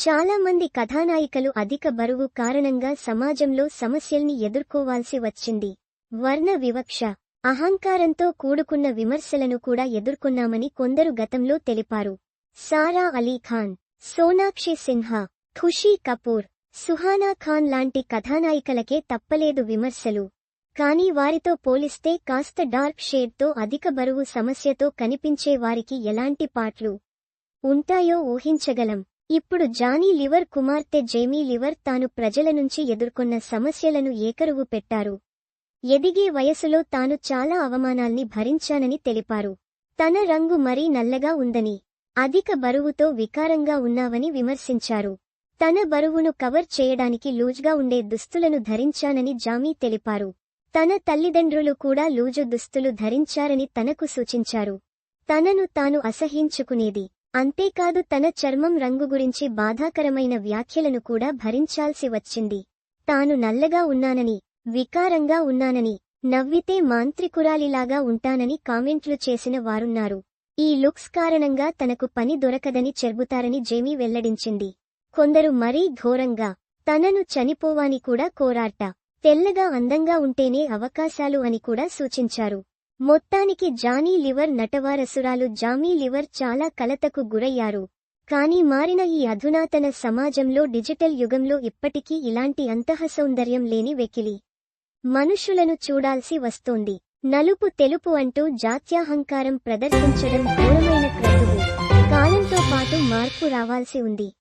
చాలా మంది కథానాయికలు అధిక బరువు కారణంగా సమాజంలో సమస్యల్ని ఎదుర్కోవాల్సి వచ్చింది. వర్ణ వివక్ష. అహంకారంతో కూడుకున్న విమర్శలను కూడా ఎదుర్కొన్నామని కొందరు గతంలో తెలిపారు. సారా అలీ ఖాన్ సోనాక్షి సిన్హా ఖుషీ కపూర్ సుహానా ఖాన్ లాంటి కథానాయికలకే తప్పలేదు విమర్శలు. కానీ వారితో పోలిస్తే కాస్త డార్క్ షేడ్తో అధిక బరువు సమస్యతో కనిపించే వారికి ఎలాంటి పాట్లు ఉంటాయో ఊహించగలం. ఇప్పుడు జానీ లివర్ కుమార్తె జేమీ లివర్ తాను ప్రజల నుంచి ఎదుర్కొన్న సమస్యలను ఏకరువు పెట్టారు. ఎదిగే వయసులో తాను చాలా అవమానాల్ని భరించానని తెలిపారు. తన రంగు మరీ నల్లగా ఉందని అధిక బరువుతో వికారంగా ఉన్నావని విమర్శించారు. తన బరువును కవర్ చేయడానికి లూజ్గా ఉండే దుస్తులను ధరించానని జామీ తెలిపారు. తన తల్లిదండ్రులు కూడా లూజు దుస్తులు ధరించారని తనకు సూచించారు. తనను తాను అసహించుకునేది. అంతేకాదు తన చర్మం రంగు గురించి బాధాకరమైన వ్యాఖ్యలను కూడా భరించాల్సి వచ్చింది. తాను నల్లగా ఉన్నానని వికారంగా ఉన్నానని నవ్వితే మాంత్రికురాలిలాగా ఉంటానని కామెంట్లు చేసిన వారున్నారు. ఈ లుక్స్ కారణంగా తనకు పని దొరకదని చెబుతారని జేమీ వెల్లడించింది. కొందరు మరీ ఘోరంగా తనను చనిపోవాని కూడా కోరాట తెల్లగా అందంగా ఉంటేనే అవకాశాలు అని కూడా సూచించారు. మొత్తానికి జానీ లివర్ నటవారసురాలు జామీ లివర్ చాలా కలతకు గురయ్యారు. కానీ మారిన ఈ అధునాతన సమాజంలో డిజిటల్ యుగంలో ఇప్పటికీ ఇలాంటి అంతఃసౌందర్యం లేని వెకిలి. మనుషులను చూడాల్సి వస్తోంది. నలుపు తెలుపు అంటూ జాత్యాహంకారం ప్రదర్శించడం ఘోరమైన క్రతువు. కాలంతో పాటు మార్పు రావాల్సి ఉంది.